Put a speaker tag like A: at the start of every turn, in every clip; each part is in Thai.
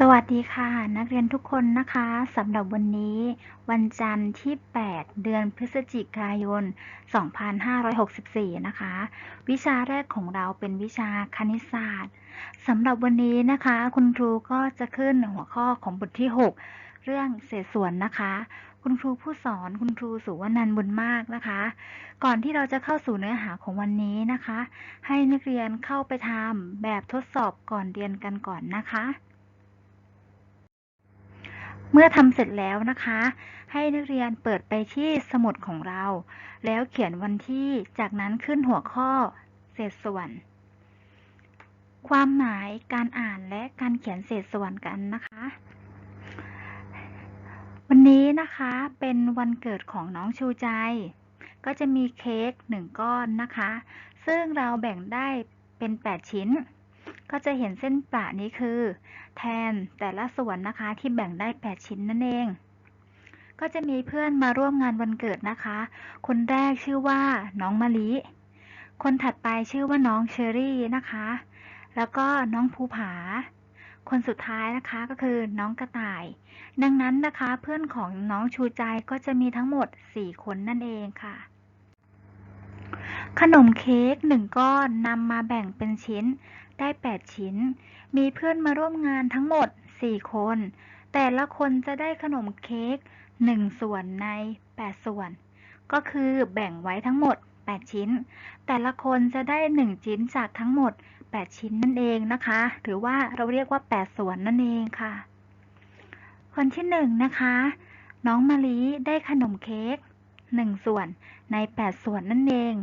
A: สวัสดีค่ะ นักเรียนทุกคนนะคะสำหรับวันนี้ วันจันทร์ที่ 8 เดือนพฤศจิกายน 2564 นะคะ วิชาแรกของเราเป็นวิชาคณิตศาสตร์สำหรับวันนี้นะคะ คุณครูก็จะขึ้นหัวข้อของบทที่ 6 เรื่องเศษส่วนนะคะ คุณครูผู้สอนคุณครูสุวรรณันบุญมากนะคะ ก่อนที่เราจะเข้าสู่เนื้อหาของวันนี้นะคะ ให้นักเรียนเข้าไปทำแบบทดสอบก่อนเรียนกันก่อนนะคะ เมื่อทำเสร็จแล้วนะคะ ให้นักเรียนเปิดไปที่สมุดของเรา แล้วเขียนวันที่จากนั้นขึ้นหัวข้อเศษส่วน ความหมายการอ่านและการเขียนเศษส่วนกันนะคะ วันนี้นะคะเป็นวันเกิดของน้องชูใจ ก็จะมีเค้กหนึ่งก้อนนะคะ ซึ่งเราแบ่งได้เป็น 8 ชิ้น ก็จะเห็นเส้นประนี้คือ แทนแต่ละส่วนนะคะที่แบ่งได้ 8 ชิ้นนั่นเอง ก็จะมีเพื่อนมาร่วมงานวันเกิดนะคะ คนแรกชื่อว่าน้องมะลิ คนถัดไปชื่อว่าน้องเชอรี่นะคะ แล้วก็น้องภูผา คนสุดท้ายนะคะก็คือน้องกระต่าย ดังนั้นนะคะเพื่อนของน้องชูใจก็จะมีทั้งหมด 4 คนนั่นเองค่ะขนมเค้กหนึ่งก้อนนำมาแบ่งเป็นชิ้น ได้ 8 ชิ้น มีเพื่อนมาร่วมงานทั้งหมด 4 คน แต่ละคนจะได้ขนมเค้ก1 ส่วนใน 8 ส่วน ก็คือแบ่งไว้ทั้งหมด 8 ชิ้น แต่ละคนจะได้ 1 ชิ้นจากทั้งหมด 8 ชิ้นนั่นเองนะคะ หรือว่าเราเรียกว่า 8 ส่วนนั่นเองค่ะ คนที่1นนะคะ น้องมะลิได้ขนมเค้ก1 ส่วนใน 8 ส่วนนั่นเอง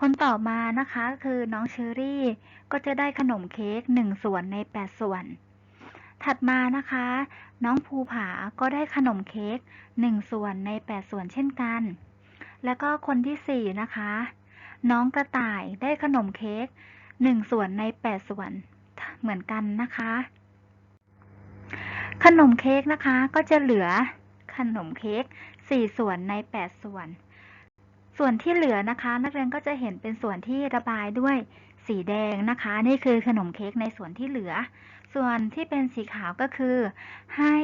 A: คนต่อมานะคะคือน้องเชอรี่ ก็จะได้ขนมเค้ก1ส่วนใน 8 ส่วน ถัดมานะคะ น้องภูผาก็ได้ขนมเค้ก1ส่วนใน 8 ส่วนเช่นกัน แล้วก็คนที่ 4 นะคะ น้องกระต่ายได้ขนมเค้ก1ส่วนใน 8 ส่วนเหมือนกันนะคะ ขนมเค้กนะคะก็จะเหลือขนมเค้ก4ส่วนใน 8 ส่วน ส่วนที่เหลือนะคะ นักเรียนก็จะเห็นเป็นส่วนที่ระบายด้วยสีแดงนะคะ นี่คือขนมเค้กในส่วนที่เหลือ ส่วนที่เป็นสีขาวก็คือ ให้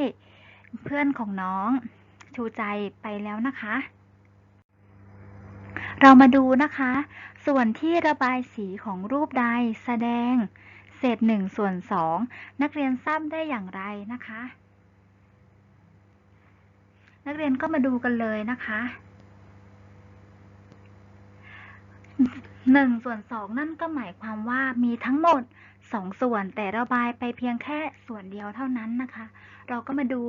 A: เพื่อนของน้องชูใจไปแล้วนะคะ เรามาดูนะคะ ส่วนที่ระบายสีของรูปใดแสดงเศษหนึ่งส่วนสองนักเรียนทราบได้อย่างไรนะคะ นักเรียนก็มาดูกันเลยนะคะ หนึ่งส่วนสองนั่นก็หมายความว่ามีทั้งหมดสองส่วนแต่ระบายไปเพียงแค่ส่วนเดียวเท่านั้นนะคะ เราก็มาดู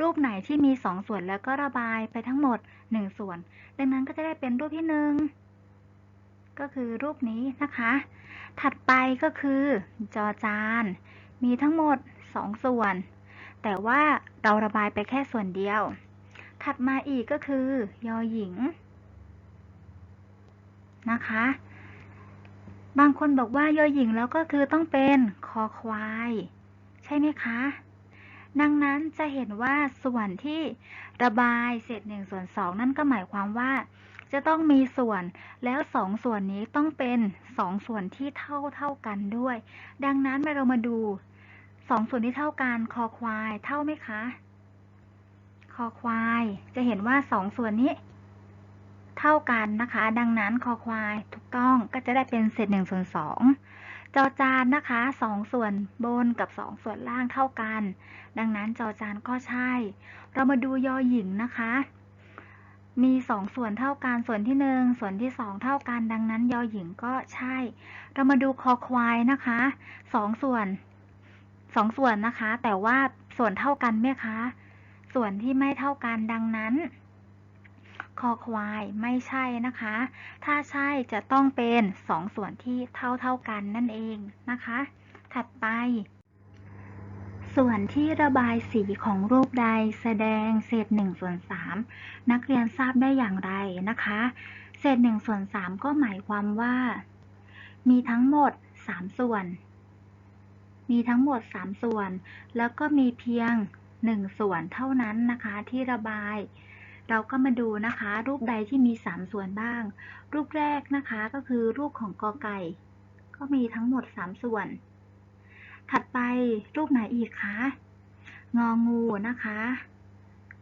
A: รูปไหนที่มีสองส่วนแล้วก็ระบายไปทั้งหมดหนึ่งส่วน ดังนั้นก็จะได้เป็นรูปที่หนึ่งก็คือรูปนี้นะคะ ถัดไปก็คือจอจาน มีทั้งหมดสองส่วน แต่ว่าเราระบายไปแค่ส่วนเดียว ถัดมาอีกก็คือยอหญิง นะคะ บางคนบอกว่ายอหญิงแล้วก็คือต้องเป็นคอควาย ใช่ไหมคะ ดังนั้นจะเห็นว่าส่วนที่ระบายเศษหนึ่งส่วนสองนั่นก็หมายความว่า จะต้องมีส่วนแล้วสองส่วนนี้ต้องเป็นสองส่วนที่เท่าเท่ากันด้วย ดังนั้นมาเรามาดูสองส่วนที่เท่ากันคอควายเท่าไหมคะ คอควายจะเห็นว่าสองส่วนนี้ เท่ากันนะคะ ดังนั้นคอควายถูกต้องก็จะได้เป็นเศษหนึ่งส่วนสองจอจานนะคะสองส่วนบนกับสองส่วนล่างเท่ากัน ดังนั้นจอจานก็ใช่ เรามาดูยอหญิงนะคะ มีสองส่วนเท่ากันส่วนที่หนึ่งส่วนที่สองเท่ากัน ดังนั้นยอหญิงก็ใช่ เรามาดูคอควายนะคะสองส่วนสองส่วนนะคะ แต่ว่าส่วนเท่ากันไหมคะ ส่วนที่ไม่เท่ากันดังนั้น คอควายไม่ใช่นะคะ ถ้าใช่จะต้องเป็นสองส่วนที่เท่าเท่ากันนั่นเองนะคะ ถัดไป ส่วนที่ระบายสีของรูปใดแสดงเศษ1ส่วน3นักเรียนทราบได้อย่างไรนะคะ เศษ1ส่วน3ก็หมายความว่า มีทั้งหมด 3 ส่วน มีทั้งหมด 3 ส่วน แล้วก็มีเพียง 1 ส่วนเท่านั้นนะคะที่ระบาย เราก็มาดูนะคะ รูปใดที่มี 3 ส่วนบ้าง รูปแรกนะคะก็คือรูปของกอไก่ ก็มีทั้งหมด 3 ส่วน ถัดไปรูปไหนอีกคะงองูนะคะ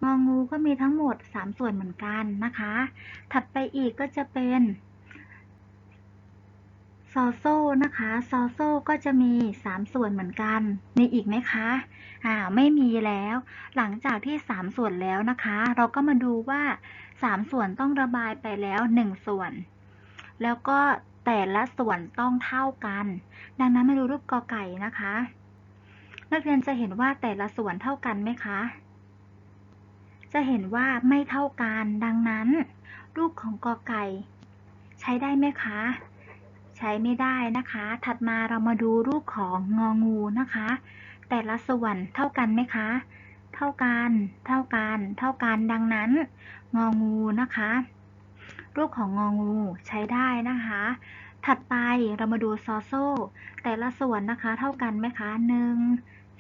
A: งองูก็มีทั้งหมด 3 ส่วนเหมือนกันนะคะ ถัดไปอีกก็จะเป็น ซอโซ่นะคะซอโซ่ก็จะมี 3 ส่วนเหมือนกัน มีอีกไหมคะอ่าไม่มีแล้ว หลังจากที่ 3 ส่วนแล้วนะคะ เราก็มาดูว่า 3 ส่วนต้องระบายไปแล้ว 1 ส่วน แล้วก็แต่ละส่วนต้องเท่ากัน ดังนั้นมาดูรูปกอไก่นะคะ นักเรียนจะเห็นว่าแต่ละส่วนเท่ากันไหมคะ จะเห็นว่าไม่เท่ากัน ดังนั้น รูปของกอไก่ ใช้ได้ไหมคะ ช้ไม่ได้นะคะ ถัดมาเรามาดูรูปของงองูนะคะ แต่ละส่วนเท่ากันไหมคะ เท่ากัน เท่ากัน เท่ากัน ดังนั้น งองูนะคะ รูปของงองูใช้ได้นะคะ ถัดไปเรามาดูซอโซ่ แต่ละส่วนนะคะ เท่ากันไหมคะหนึ่ง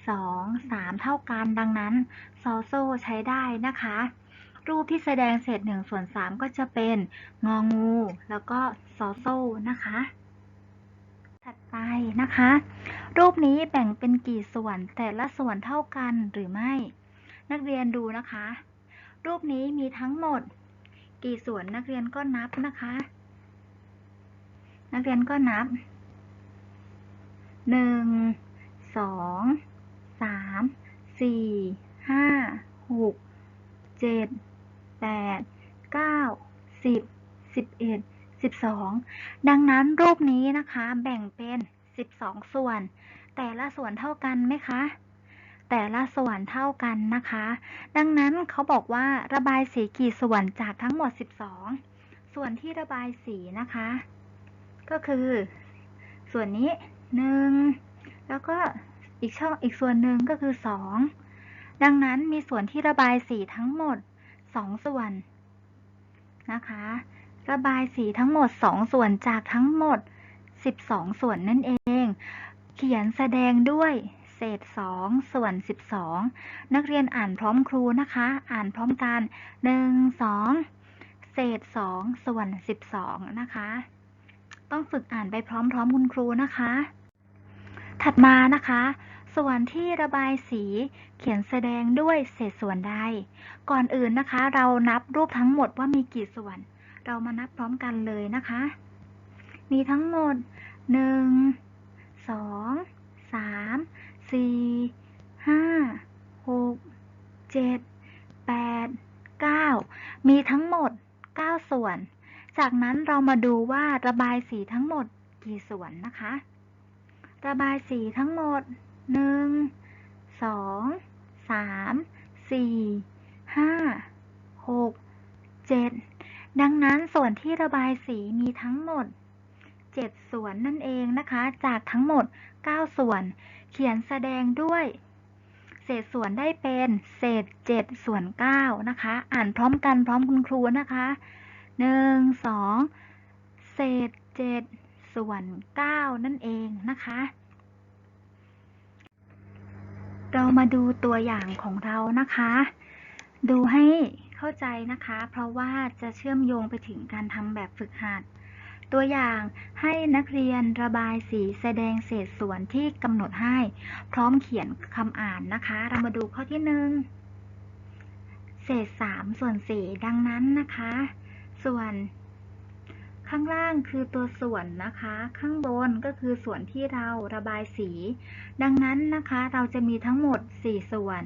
A: สองสามเท่ากัน ดังนั้นซอโซ่ใช้ได้นะคะรูปที่แสดงเศษหนึ่งส่วนสามก็จะเป็นงองู แล้วก็ซอโซ่นะคะ ถัดไปนะคะ รูปนี้แบ่งเป็นกี่ส่วนแต่ละส่วนเท่ากันหรือไม่ นักเรียนดูนะคะ รูปนี้มีทั้งหมด กี่ส่วนนักเรียนก็นับนะคะ นักเรียนก็นับหนึ่งสองสามสี่ห้าหกเจ็ดแปดเก้าสิบสิบเอ็ด สิบสองดังนั้นรูปนี้นะคะแบ่งเป็นสิบสองส่วน แต่ละส่วนเท่ากันไหมคะ แต่ละส่วนเท่ากันนะคะ ดังนั้นเขาบอกว่าระบายสีกี่ส่วนจากทั้งหมด 12 ส่วนที่ระบายสีนะคะ ก็คือ ส่วนนี้ 1 แล้วก็อีกช่องอีกส่วนหนึ่งก็คือ 2 ดังนั้นมีส่วนที่ระบายสีทั้งหมด 2 ส่วนนะคะ ระบายสีทั้งหมด 2 ส่วนจากทั้งหมด 12 ส่วนนั่นเอง เขียนแสดงด้วยเศษ 2 ส่วน 12 นักเรียนอ่านพร้อมครูนะคะ อ่านพร้อมกัน 1 2 เศษ 2 ส่วน 12 นะคะ ต้องฝึกอ่านไปพร้อมๆคุณครูนะคะ ถัดมานะคะ ส่วนที่ระบายสีเขียนแสดงด้วยเศษส่วนใด ก่อนอื่นนะคะ เรานับรูปทั้งหมดว่ามีกี่ส่วน เรามานับพร้อมกันเลยนะคะ มีทั้งหมด 1 2 3 4 5 6 7 8 9 มีทั้งหมด 9 ส่วน จากนั้นเรามาดูว่าระบายสีทั้งหมดกี่ส่วนนะคะ ระบายสีทั้งหมด 1 2 3 4 5 6 7 ดังนั้นส่วนที่ระบายสีมีทั้งหมดเจ็ดส่วนนั่นเองนะคะ จากทั้งหมดเก้าส่วน เขียนแสดงด้วย เศษส่วนได้เป็นเศษเจ็ดส่วนเก้านะคะ อ่านพร้อมกันพร้อมคุณครูนะคะหนึ่งสองเศษเจ็ดส่วนเก้านั่นเองนะคะ เรามาดูตัวอย่างของเรานะคะ ดูให้ เข้าใจนะคะ เพราะว่าจะเชื่อมโยงไปถึงการทำแบบฝึกหัด ตัวอย่างให้นักเรียนระบายสีแสดงเศษส่วนที่กำหนดให้ พร้อมเขียนคำอ่านนะคะ เรามาดูข้อที่หนึ่งเศษสามส่วนสี่ดังนั้นนะคะ ส่วนข้างล่างคือตัวส่วนนะคะ ข้างบนก็คือส่วนที่เราระบายสี ดังนั้นนะคะ เราจะมีทั้งหมด 4 ส่วน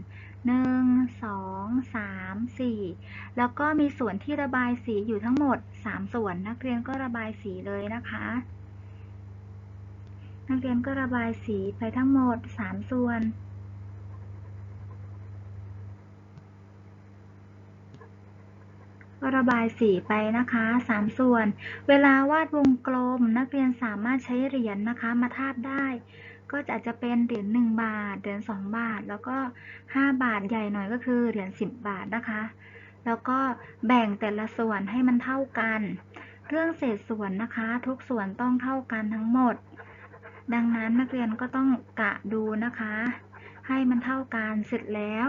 A: 1 2 3 4 แล้วก็มีส่วนที่ระบายสีอยู่ทั้งหมด 3 ส่วน นักเรียนก็ระบายสีเลยนะคะ นักเรียนก็ระบายสีไปทั้งหมด 3 ส่วน ก็ระบายสีไปนะคะสามส่วน เวลาวาดวงกลม นักเรียนสามารถใช้เหรียญนนะคะมาทาบได้ ก็จะอาจจะเป็นเหรียญหนึ่งบาท เหรียญสองบาท แล้วก็ห้าบาทใหญ่หน่อยก็คือเหรียญสิบบาทนะคะ แล้วก็แบ่งแต่ละส่วนให้มันเท่ากัน เรื่องเศษส่วนนะคะ ทุกส่วนต้องเท่ากันทั้งหมด ดังนั้นนักเรียนก็ต้องกะดูนะคะ ให้มันเท่ากันเสร็จแล้ว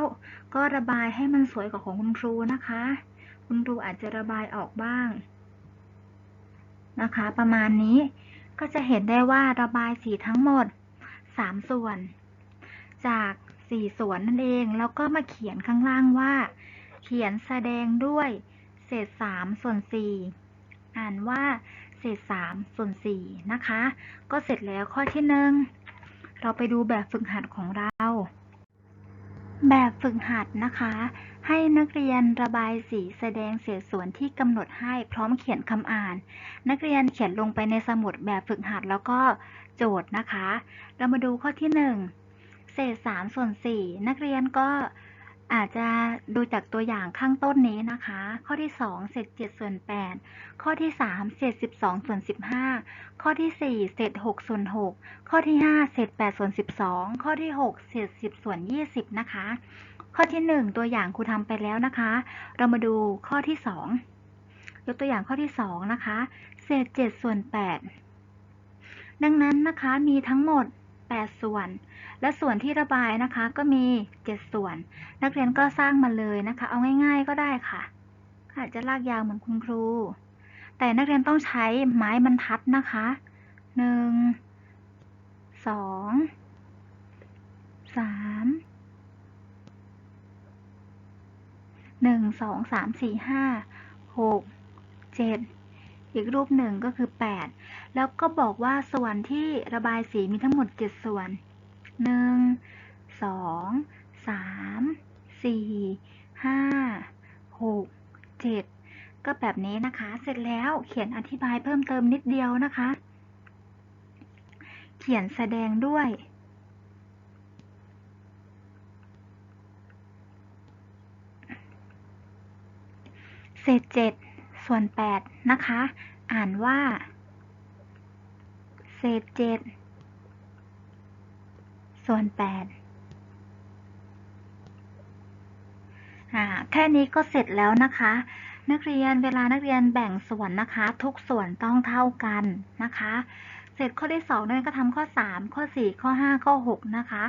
A: ก็ระบายให้มันสวยกว่าของคุณครูนะคะ คุณครูอาจจะระบายออกบ้าง นะคะ ประมาณนี้ก็จะเห็นได้ว่าระบายสีทั้งหมด 3 ส่วน จากสี่ส่วนนั่นเอง แล้วก็มาเขียนข้างล่างว่า เขียนแสดงด้วย เศษสามส่วนสี่อ่านว่าเศษสามส่วนสี่นะคะ ก็เสร็จแล้วข้อที่หนึ่งเราไปดูแบบฝึกหัดของเรา แบบฝึกหัดนะคะ ให้นักเรียนระบายสีแสดงเศษส่วนที่กำหนดให้พร้อมเขียนคำอ่าน นักเรียนเขียนลงไปในสมุดแบบฝึกหัดแล้วก็โจทย์นะคะ เรามาดูข้อที่ 1 เศษ3ส่วน4นักเรียนก็ อาจจะดูจากตัวอย่างข้างต้นนี้นะคะ ข้อที่ 2 เศษ 7 ส่วน 8 ข้อที่ 3 เศษ 12 ส่วน 15 ข้อที่ 4 เศษ 6 ส่วน 6 ข้อที่ 5 เศษ 8 ส่วน 12 ข้อที่ 6 เศษ 10 ส่วน 20 นะคะ ข้อที่ 1 ตัวอย่างครูทำไปแล้วนะคะ เรามาดูข้อที่ 2 ยกตัวอย่างข้อที่ 2 นะคะ เศษ 7 ส่วน 8 ดังนั้นนะคะมีทั้งหมด 8 ส่วน และส่วนที่ระบายนะคะก็มี 7 ส่วน นักเรียนก็สร้างมาเลยนะคะ เอาง่ายๆก็ได้ค่ะอาจจะลากยาวเหมือนคุณครู แต่นักเรียนต้องใช้ไม้บรรทัดนะคะ 1 2 3 1 2 3 4 5 6 7 อีกรูปหนึ่งก็คือแปดแล้วก็บอกว่าส่วนที่ระบายสีมีทั้งหมดเจ็ดส่วนหนึ่งสองสามสี่ห้าหกเจ็ดก็แบบนี้นะคะ เสร็จแล้วเขียนอธิบายเพิ่มเติมนิดเดียวนะคะ เขียนแสดงด้วยเศษเจ็ด ส่วนแปดนะคะ อ่านว่า เศษเจ็ดส่วนแปดอ่าแค่นี้ก็เสร็จแล้วนะคะ นักเรียนเวลานักเรียนแบ่งส่วนนะคะ ทุกส่วนต้องเท่ากันนะคะ เสร็จข้อที่สองนักเรียนก็ทำข้อสามข้อสี่ข้อห้าข้อหกนะคะ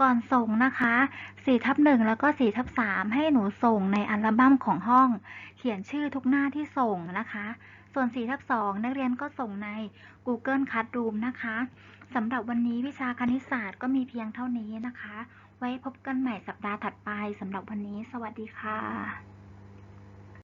A: ก่อนส่งนะคะ4ทับ1แล้วก็4ทับ3ให้หนูส่งในอัลบั้มของห้อง เขียนชื่อทุกหน้าที่ส่งนะคะ ส่วน4ทับ2นักเรียนก็ส่งใน Google Classroom นะคะสำหรับวันนี้วิชาคณิตศาสตร์ก็มีเพียงเท่านี้นะคะ ไว้พบกันใหม่สัปดาห์ถัดไปสำหรับวันนี้ สวัสดีค่ะ